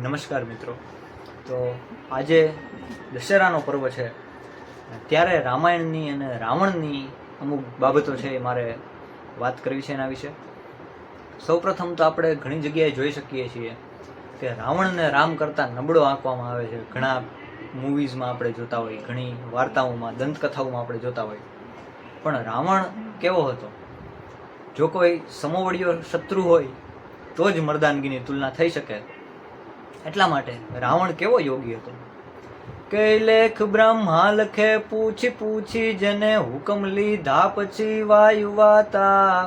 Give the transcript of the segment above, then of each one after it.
નમસ્કાર મિત્રો. તો આજે દશેરાનો પર્વ છે. ત્યારે રામાયણની અને રાવણની અમુક બાબતો છે એ મારે વાત કરવી છે એના વિશે. સૌપ્રથમ તો આપણે ઘણી જગ્યાએ જોઈ શકીએ છીએ કે રાવણને રામ કરતાં નબળો આંકવામાં આવે છે. ઘણા મૂવીઝમાં આપણે જોતા હોય, ઘણી વાર્તાઓમાં, દંતકથાઓમાં આપણે જોતા હોય. પણ રાવણ કેવો હતો? જો કોઈ સમોવડીયો શત્રુ હોય તો જ મર્દાનગીની તુલના થઈ શકે. એટલા માટે? રાવણ કેવો યોગી હતો? કે લેખ બ્રહ્મા લખે, પૂછી પૂછી જેને હુકમ લીધા પછી વાયુ વાતા.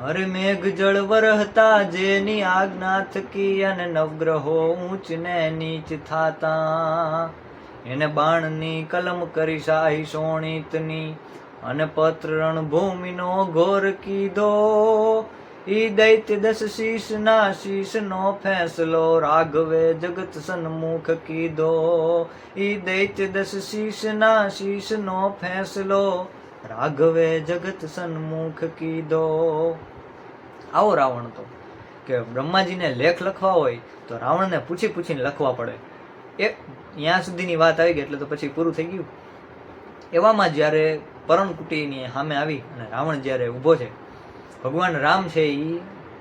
હર મેઘ જળ વરહતા જેની આજ્ઞા થકી અને નવગ્રહો ઊંચ ને નીચ થાતા. એને બાણની કલમ કરી શાહી સોણિતની અને પત્ર રણભૂમિનો ઘોર કીધો. ઈ દૈત્ય દસ શીશ ના શીશ નો ફેંસલો રાઘવે જગત સન્મુખ કીધો. ઈ દૈત્ય દસ શીશ ના શીશ નો ફેંસલો રાઘવે જગત સન્મુખ કીધો. આવો રાવણ તો, કે બ્રહ્માજીને લેખ લખવા હોય તો રાવણને પૂછી પૂછીને લખવા પડે. એ ત્યાં સુધીની વાત આવી ગઈ એટલે તો પછી પૂરું થઈ ગયું. એવામાં જ્યારે પરણકુટીની સામે આવી અને રાવણ જ્યારે ઊભો છે ભગવાન રામ છે એ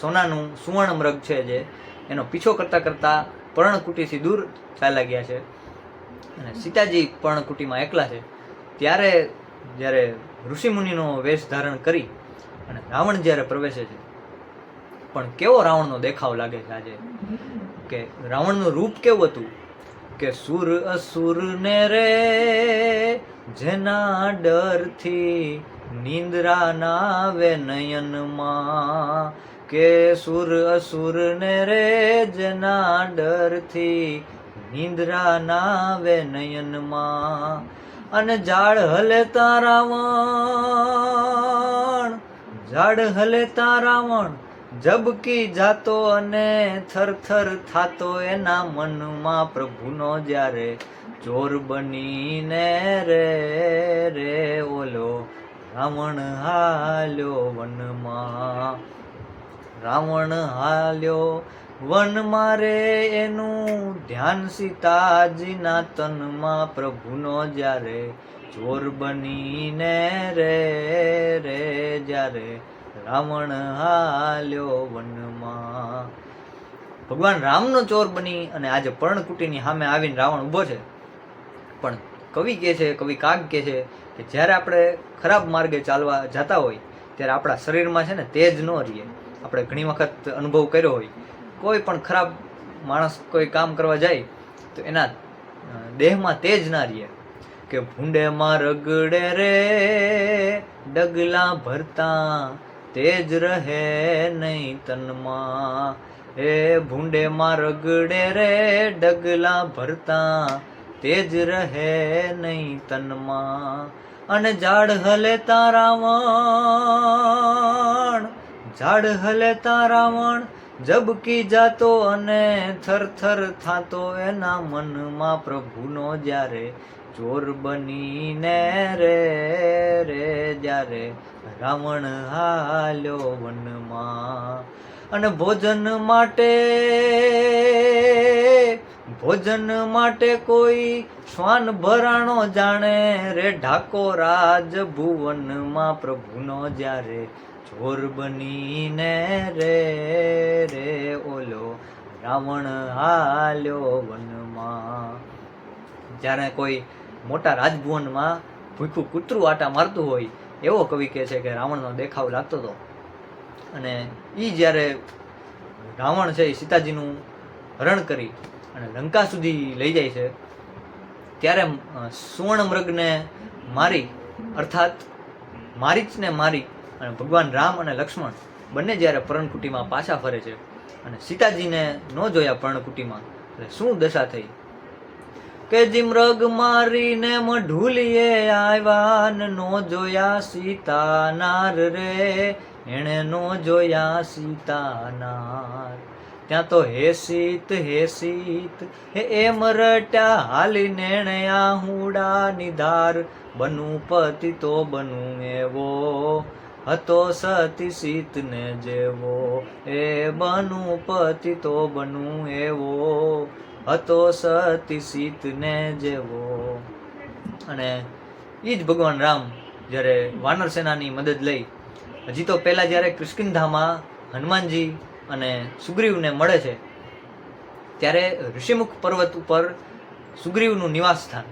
સોનાનું સુવર્ણ મૃગ છે જે, એનો પીછો કરતાં કરતાં પર્ણકુટીથી દૂર ચાલ્યા ગયા છે. અને સીતાજી પર્ણકુટીમાં એકલા છે. ત્યારે જ્યારે ઋષિમુનિનો વેશ ધારણ કરી અને રાવણ જ્યારે પ્રવેશે છે, પણ કેવો રાવણનો દેખાવ લાગે છે આજે? કે રાવણનું રૂપ કેવું હતું? કે સુર અસુર ને રે, જેના ડરથી નિંદ્રા ના આવે નયનમાં કે સુર અસુર ને રે જના ડરથી નિંદ્રા ના આવે નયનમાં. અને ઝાડ હલે તારાવણ, ઝાડ હલે તારાવણ, જબકી જાતો અને થર થર થાતો એના મનમાં પ્રભુનો જ્યારે ચોર બનીને રે રે ઓલો રાવણ હાલ્યો વનમાં. રાવણ હાલ્યો વનમાં રે એનું ધ્યાન સીતાજીના તનમાં પ્રભુનો જ્યારે ચોર બનીને રે રે જ્યારે રાવણ હાલ્યો વનમાં. ભગવાન રામનો ચોર બની અને આજે પર્ણકુટીની સામે આવીને રાવણ ઊભો છે. પણ કવિ કહે છે, કવિ કાગ કહે છે કે જ્યારે આપણે ખરાબ માર્ગે ચાલવા જતા હોય, ત્યારે આપણા શરીરમાં છે ને તેજ ન રહીએ. આપણે ઘણી વખત અનુભવ કર્યો હોય, કોઈ પણ ખરાબ માણસ કોઈ કામ કરવા જાય, તો એના દેહમાં તેજ ના રહીએ. કે ભૂંડેમાં રગડે રે, ડગલા ભરતા, તેજ રહે નહીં તનમાં. એ ભૂંડેમાં રગડે રે, ડગલા ભરતા તેજ રહે નહીં તનમાં, અને ઝાડ હલે તારાવણ. ઝાડ હલે તારાવણ જબકી જાતો અને થર થર થાતો એના મનમાં પ્રભુનો જ્યારે ચોર બનીને રે રે જ્યારે રાવણ હાલ્યો વનમાં. અને ભોજન માટે ભોજન માટે કોઈ શ્વાન ભરાણો જાણે રે ઢાકો રાજ ભુવનમાં પ્રભુનો જ્યારે ચોર બનીને રે રે ઓલો રાવણ હાલ્યો વનમાં. જ્યારે કોઈ મોટા રાજભુવનમાં ભૂખું કૂતરું આટા મારતું હોય, એવો કવિ કહે છે કે રાવણનો દેખાવ લાગતો હતો. અને એ જ્યારે રાવણ છે એ સીતાજીનું હરણ કરી અને લંકા સુધી લઈ જાય છે, ત્યારે સુવર્ણ મૃગને મારી, અર્થાત મારીચને મારી અને ભગવાન રામ અને લક્ષ્મણ બંને જ્યારે પર્ણકુટીમાં પાછા ફરે છે અને સીતાજીને ન જોયા પર્ણકુટીમાં, એટલે શું દશા થઈ? કે જીમરગ મારીને મઢુલીએ આવ્યા ને નો જોયા સીતાનાર રે, એણે નો જોયા સીતાનાર. ત્યાં તો હે સીત હે સીત હે એમ રટ્યા હાલીને એણે આહુડા નિધાર. બનું પતિ તો બનુ એવો, હતો સતી સીતને જેવો. એ બનું પતિ તો બનું એવો, હતો સતી સીતને જેવો. અને એ જ ભગવાન રામ જ્યારે વાનર સેનાની મદદ લઈ, હજી તો પહેલાં જ્યારે કિષ્કિંધામાં હનુમાનજી અને સુગ્રીવને મળે છે, ત્યારે ઋષિમુખ પર્વત ઉપર સુગ્રીવનું નિવાસ સ્થાન.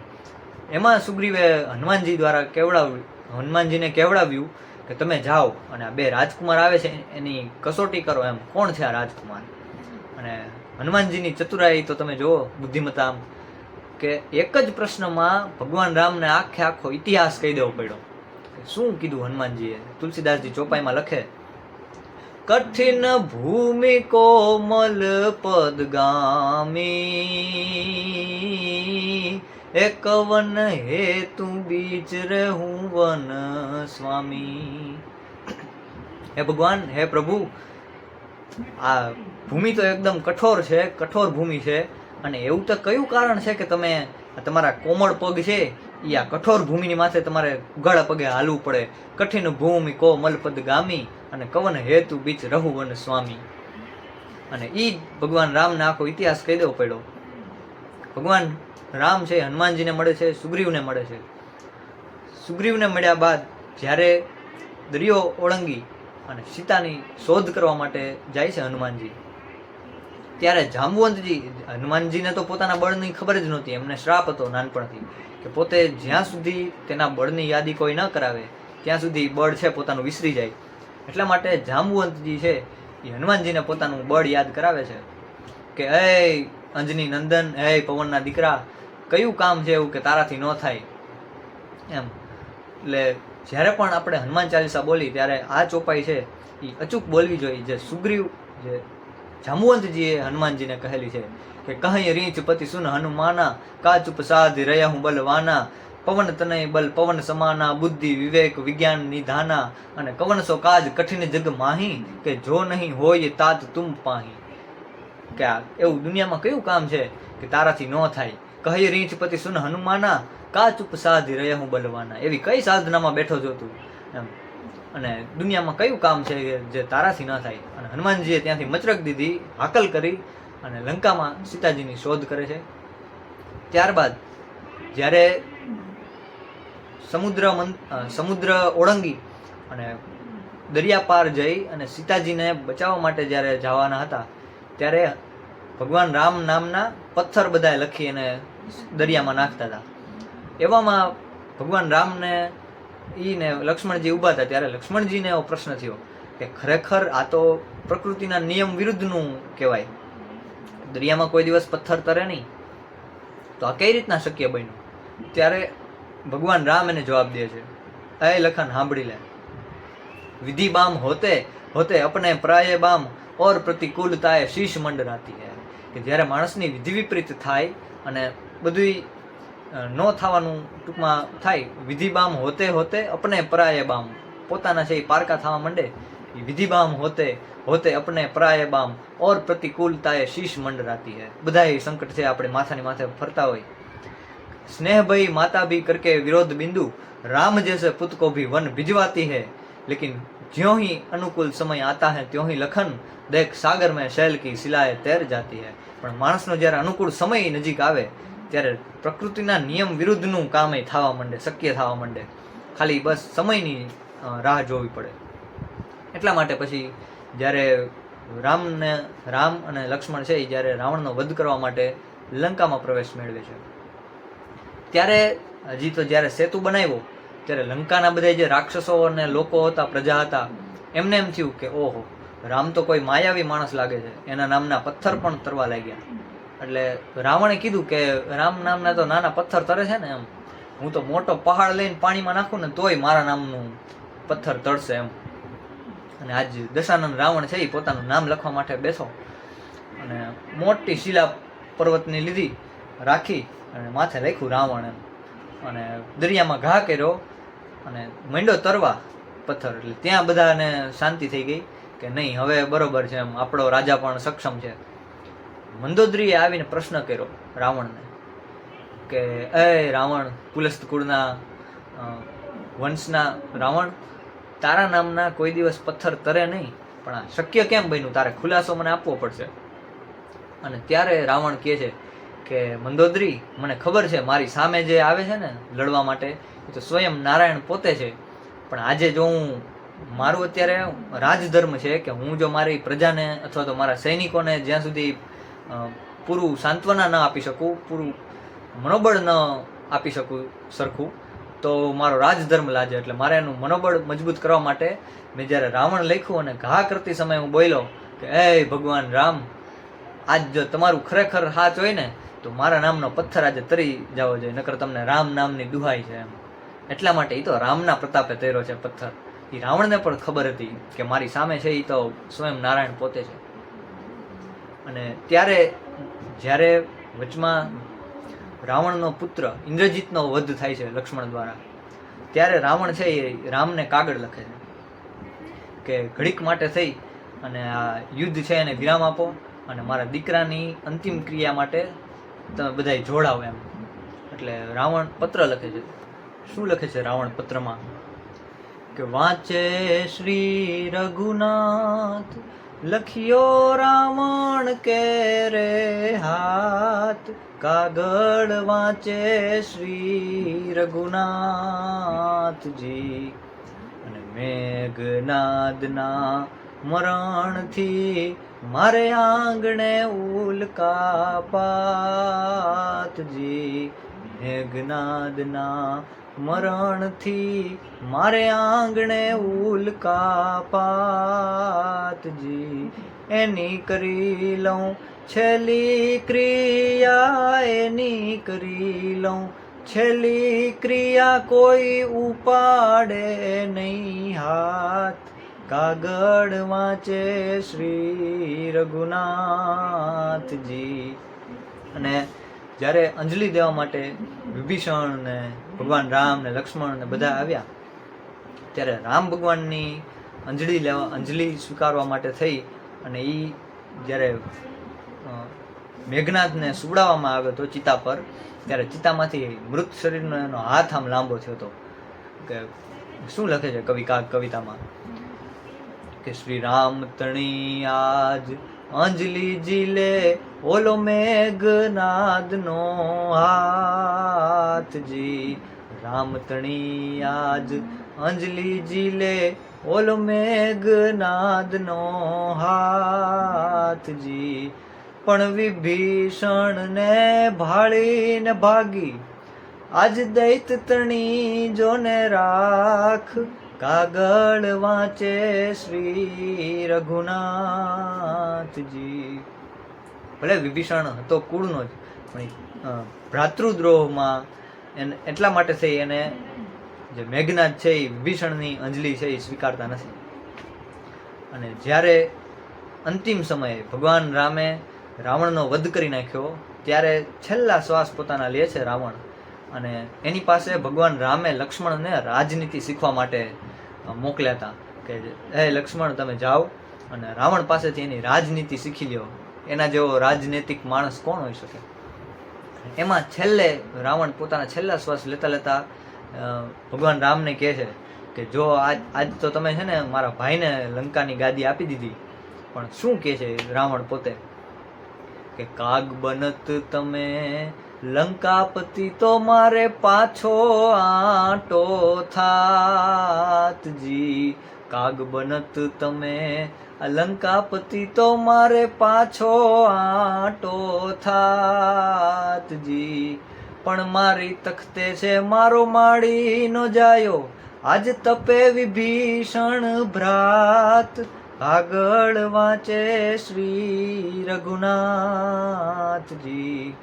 એમાં સુગ્રીવે હનુમાનજી દ્વારા કેવડાવ્યું, હનુમાનજીને કેવડાવ્યું કે તમે જાઓ અને આ બે રાજકુમાર આવે છે, એની કસોટી કરો એમ. કોણ છે આ રાજકુમાર? અને હનુમાનજીની ચતુરાઈ તો તમે જુઓ બુદ્ધિમત્તા આમ કે એક જ પ્રશ્નમાં ભગવાન રામને આખે આખો ઇતિહાસ કહી દેવો પડ્યો. શું કીધું હનુમાનજીએ? તુલસીદાસજી ચોપાઈમાં લખે કઠિન ભૂમિ કોમલ પદગામી. એક વન હેતુ બીજ રહું વન સ્વામી. હે ભગવાન, હે પ્રભુ, આ ભૂમિ તો એકદમ કઠોર છે, કઠોર ભૂમિ છે. અને એવું તો કયું કારણ છે કે તમે તમારા કોમળ પગ છે એ આ કઠોર ભૂમિની માથે તમારે ઉઘાડા પગે હાલવું પડે. કઠિન ભૂમિ કો મલપદ ગામી અને કવન હેતુ બીચ રહુવન સ્વામી. અને જ ભગવાન રામને આખો ઇતિહાસ કહી દેવો પડ્યો. ભગવાન રામ છે, હનુમાનજીને મળે છે, સુગ્રીવને મળે છે. સુગ્રીવને મળ્યા બાદ જ્યારે દરિયો ઓળંગી અને સીતાની શોધ કરવા માટે જાય છે હનુમાનજી. ત્યારે જાંબુવંતજી હનુમાનજીને તો પોતાના બળની ખબર જ નહોતી, એમને શ્રાપ હતો નાનપણથી. કે પોતે જ્યાં સુધી તેના બળની યાદી કોઈ ન કરાવે, ત્યાં સુધી બળ છે પોતાનું વિસરી જાય. એટલા માટે જાંબુવંતજી છે, એ હનુમાનજીને પોતાનું બળ યાદ કરાવે છે કે, હે અંજની નંદન, હે પવનના દીકરા, કયું કામ છે એવું કે તારાથી ન થાય? એમ. એટલે જ્યારે પણ આપણે હનુમાન ચાલીસા બોલી ત્યારે આ ચોપાઈ છે એ અચૂક બોલવી જોઈએ. જે સુગ્રીવ, જે જાંબુવંતજીએ હનુમાનજીને કહેલી છે કે કહી રીંચ પતિ સુન હનુમાના કાચુપ સાધ રહ્યા હું બલવાના પવન તનય બલ પવન સમાના, બુદ્ધિ વિવેક વિજ્ઞાન નિધાના. અને કવન સો કાજ કઠિન જગ માહી, કે જો નહીં હોય તાત તુમ પાહી. કે એવું દુનિયામાં કયું કામ છે કે તારાથી ન થાય? કહી રીંચ પતિ સુન હનુમાના કા ચૂપ સાધી રહ્યા હું બલવાના એવી કઈ સાધનામાં બેઠો છો તું? એમ. અને દુનિયામાં કયું કામ છે જે તારાથી ન થાય? અને હનુમાનજીએ ત્યાંથી મચરક દીધી, હાકલ કરી અને લંકામાં સીતાજીની શોધ કરે છે. ત્યારબાદ જ્યારે સમુદ્ર સમુદ્ર ઓળંગી અને દરિયા પાર જઈ અને સીતાજીને બચાવવા માટે જ્યારે જવાના હતા, ત્યારે ભગવાન રામ નામના પથ્થર બધાએ લખી અને દરિયામાં નાખતા હતા. એવામાં ભગવાન રામને ઈને લક્ષ્મણજી ઊભા હતા, ત્યારે લક્ષ્મણજીને એવો પ્રશ્ન થયો કે ખરેખર આ તો પ્રકૃતિના નિયમ વિરુદ્ધનું કહેવાય. દરિયામાં કોઈ દિવસ પથ્થર તરે નહીં. તો આ કઈ રીતના શક્ય બન્યું? ત્યારે ભગવાન રામ એને જવાબ દે છે એ લખન સાંભળી લે. વિધિ બામ હોતે હોતે અપને પ્રાય બામ ઓર પ્રતિકૂલતાએ શીશ મંડરાતી હે. કે જ્યારે માણસની વિધિ વિપરીત થાય અને બધુંય અ, ન થવાનું ટૂંકમાં થાય વિધિ બામ હોતે હોતે અપને પરાય બામ. પોતાના છે એ પારકા થવા માંડે. વિધિબામ હોતે હોતે અપને પરાય બામ ઓર પ્રતિકૂળતાએ શીશ મંડરાતી હે. બધા સંકટ છે, આપણે માથાની માથે ફરતા હોય. સ્નેહભાઈ માતા ભી કરકે વિરોધ બિંદુ, રામ જૈસે પુત કો ભી વન ભિજવાતી હે. લેકિન જ્યો ही અનુકૂળ સમય આતા હે ત્યો ही લખન, દેખ સાગર મેં શૈલ કી સિલાએ તૈર જાતી હે. પણ માણસનો જ્યારે અનુકૂળ સમય નજીક આવે, ત્યારે પ્રકૃતિના નિયમ વિરુદ્ધનું કામ એ થવા માંડે, શક્ય થવા માંડે. ખાલી બસ સમયની રાહ જોવી પડે. એટલા માટે પછી જ્યારે રામને, રામ અને લક્ષ્મણ છે એ જ્યારે રાવણનો વધ કરવા માટે લંકામાં પ્રવેશ મેળવે છે. ત્યારે હજી તો જ્યારે સેતુ બનાવ્યો, ત્યારે લંકાના બધા જે રાક્ષસો અને લોકો હતા, પ્રજા હતા, એમને એમ થયું કે ઓહો, રામ તો કોઈ માયાવી માણસ લાગે છે, એના નામના પથ્થર પણ તરવા લાગ્યા. એટલે રાવણે કીધું કે રામ નામના તો નાના પથ્થર તરે છે ને એમ, હું તો મોટો પહાડ લઈને પાણીમાં નાખું ને તોય મારા નામનું પથ્થર તળશે એમ. અને આજ દશાનંદ રાવણ છે એ પોતાનું નામ લખવા માટે બેસો. અને મોટી શિલા પર્વતની લીધી રાખી અને માથે રાખ્યું રાવણ એમ. અને દરિયામાં ઘા કર્યો અને મંડો તરવા પથ્થર. એટલે ત્યાં બધાને શાંતિ થઈ ગઈ કે નહીં, હવે બરોબર છે એમ. આપણો રાજા પણ સક્ષમ છે. મંદોદરીએ આવીને પ્રશ્ન કર્યો રાવણને કે, એ રાવણ પુલસ્ત કુળના વંશના રાવણ તારા નામના કોઈ દિવસ પથ્થર તરે નહીં, પણ આ શક્ય કેમ બન્યું? તારે ખુલાસો મને આપવો પડશે. અને ત્યારે રાવણ કહે છે કે, મંદોદરી, મને ખબર છે, મારી સામે જે આવે છે ને, લડવા માટે, એ તો સ્વયં નારાયણ પોતે છે. પણ આજે જો હું, મારું અત્યારે રાજધર્મ છે કે હું જો મારી પ્રજાને અથવા તો મારા સૈનિકોને જ્યાં સુધી પૂરું સાંત્વના ન આપી શકું, પૂરું મનોબળ ન આપી શકું સરખું તો મારો રાજધર્મ લાજે, એટલે મારે એનું મનોબળ મજબૂત કરવા માટે મેં જ્યારે રાવણ લખ્યું અને ઘા કરતી સમયે હું બોલ્યો કે, એ ભગવાન રામ, આજ જો તમારું ખરેખર હાચ હોય ને, તો મારા નામનો પથ્થર આજે તરી જવો જોઈએ, નકર તમને રામ નામની દુહાઈ છે એમ. એટલા માટે એ તો રામના પ્રતાપે તર્યો છે પથ્થર. એ રાવણને પણ ખબર હતી કે મારી સામે છે એ તો સ્વયં નારાયણ પોતે છે. અને ત્યારે જ્યારે વચમાં રાવણનો પુત્ર ઇન્દ્રજીતનો વધ થાય છે લક્ષ્મણ દ્વારા. ત્યારે રાવણ છે એ રામને કાગળ લખે છે કે ઘડીક માટે થઈ અને આ યુદ્ધ છે એને વિરામ આપો અને મારા દીકરાની અંતિમ ક્રિયા માટે તમે બધા જોડાવો એમ. એટલે રાવણ પત્ર લખે છે. શું લખે છે રાવણ પત્રમાં? કે વાંચે શ્રી રઘુનાથ લખ્યો રાવણ કે રે હાથ કાગળ વાંચે શ્રી રઘુનાથજી. અને મેઘનાદના મરણથી મારે આંગણે ઉલ્કા પાતજી મેઘનાદના મરણથી મારે આંગણે ઉલ્કા પાતજી એની કરી લઉં છેલ્લી ક્રિયા, એની કરી લઉં છેલ્લી ક્રિયા કોઈ ઉપાડે નહીં હાથ. કાગળ વાંચે શ્રી રઘુનાથજી. અને જ્યારે અંજલિ દેવા માટે વિભીષણ ને ભગવાન રામ ને લક્ષ્મણ ને બધા આવ્યા, ત્યારે રામ ભગવાનની અંજલિ લેવા, અંજલિ સ્વીકારવા માટે થઈ અને એ જ્યારે મેઘનાથને સુવડાવવામાં આવ્યો હતો ચિતા પર, ત્યારે ચિતામાંથી મૃત શરીરનો એનો હાથ આમ લાંબો થયો હતો. કે શું લખે છે કવિ કા, કવિતામાં? કે શ્રી રામ તણી આજ અંજલિ જીલે ઓલો મેઘનાદ નો હાથજી રામ તણી આજ અંજલિ જીલે ઓલો મેઘનાદનો હાથજી પણ વિભીષણ ને ભાળીને ભાગી, આજ દૈત તણી જોને રાખ કાગળ વાંચે શ્રી રઘુનાથજી. ભલે વિભીષણ હતો કુળનો જ, પણ ભ્રાતૃદ્રોહમાં એને, એટલા માટે થઈ એને જે મેઘનાથ છે એ વિભીષણની અંજલિ છે એ સ્વીકારતા નથી. અને જ્યારે અંતિમ સમયે ભગવાન રામે રાવણનો વધ કરી નાખ્યો, ત્યારે છેલ્લા શ્વાસ પોતાના લે છે રાવણ. અને એની પાસે ભગવાન રામે લક્ષ્મણને રાજનીતિ શીખવા માટે મોકલ્યા હતા કે, હે લક્ષ્મણ, તમે જાઓ અને રાવણ પાસેથી એની રાજનીતિ શીખી લ્યો. એના જેવો રાજનૈતિક માણસ કોણ હોઈ શકે? એમાં છેલ્લે રાવણ પોતાના છેલ્લા શ્વાસ લેતા લેતા ભગવાન રામને કહે છે કે, જો આજ આજ તો તમે છે ને મારા ભાઈને લંકાની ગાદી આપી દીધી, પણ શું કહે છે રાવણ પોતે? કે કાગ બનત તમે લંકાપતિ તો મારે પાછો આટો થાતજી કાગ બનત તમે લંકાપતિ તો મારે પાછો આટો થાતજી પણ મારી તખતે છે મારો માળી નો જાયો, આજ તપે વિભીષણ ભ્રાત. આગળ વાંચે શ્રી રઘુનાથજી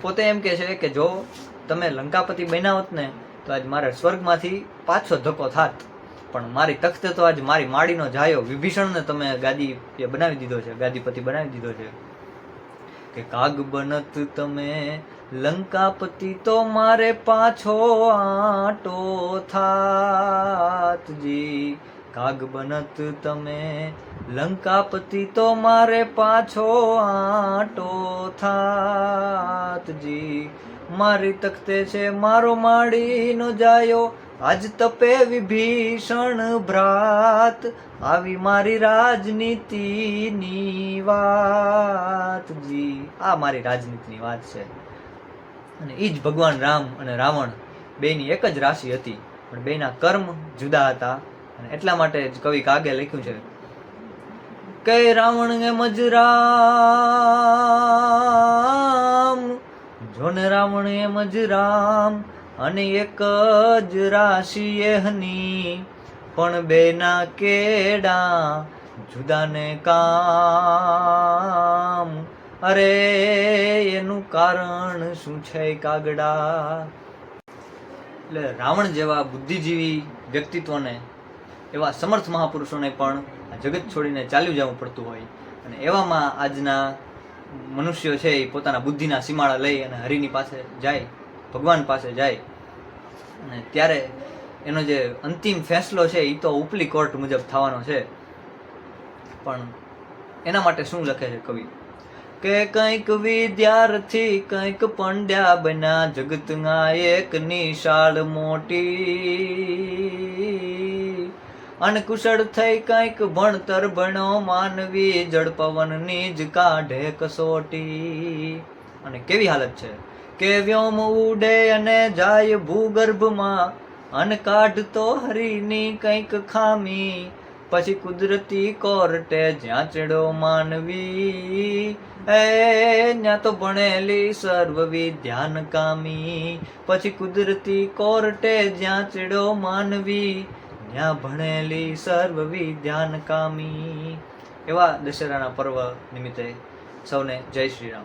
પોતે એમ કે છે કે જો તમે લંકાપતિ બન્યા હોત ને, તો આજ મારે સ્વર્ગમાંથી પાછો ધક્કો થાત. પણ મારી તખતે તો આજ મારી માડીનો જાયો. વિભીષણને તમે ગાદી બનાવી દીધો છે, ગાદીપતિ બનાવી દીધો છે. કે કાગ બનત તમે, લંકાપતિ તો મારે પાછો આટો થાતજી કાગ બનત તમે. લંકાપતિ તો મારે પાછો આટો થાતજી. મારી તખતે છે મારો માડીનો જાયો. આજ તપે વિભીષણ ભ્રાત. આવી મારી રાજનીતિની વાત જી આ મારી રાજનીતિની વાત છે. અને એ જ ભગવાન રામ અને રાવણ બેની એક જ રાશિ હતી. પણ બેના કર્મ જુદા હતા. અને એટલા માટે જ કવિ કાગે લખ્યું છે કે રાવણ એ મજરામ રામ જોને રાવણ એ મજરામ રામ અને એક જ રાશિ એહની, પણ બેના કેડા જુદાને કામ. અરે, એનું કારણ શું છે કાગડા? એટલે રાવણ જેવા બુદ્ધિજીવી વ્યક્તિત્વને એવા સમર્થ મહાપુરુષોને પણ જગત છોડીને ચાલ્યું જવું પડતું હોય. અને એવામાં આજના મનુષ્યો છે એ પોતાના બુદ્ધિના સીમાડા લઈ અને હરિની પાસે જાય, ભગવાન પાસે જાય. અને ત્યારે એનો જે અંતિમ ફેંસલો છે એ તો ઉપલી કોર્ટ મુજબ થવાનો છે. પણ એના માટે શું લખે છે કવિ? કે કંઈક વિદ્યાર્થી, કંઈક પંડ્યા બન્યા, જગતના એક નિશાળ મોટી. અનકુશળ થઈ કંઈક ભણતર ભણો માનવી, જળ પવનની જ કાઢે કસોટી. અને કેવી હાલત છે? કે વ્યોમ ઉડે અને જાય ભૂગર્ભમાં. અન કાઢતો હરીની કંઈક ખામી. પછી કુદરતી કોર્ટે જ્યાં ચડો માનવી. એ, ત્યાં તો ભણેલી સર્વ વિદ્યાન કામી. પછી કુદરતી કોર્ટે જ્યાં ચડો માનવી. ત્યાં ભણેલી સર્વ વિદ્યાન કામી. એવા દશેરાના પર્વ નિમિત્તે સૌને જય શ્રી રામ.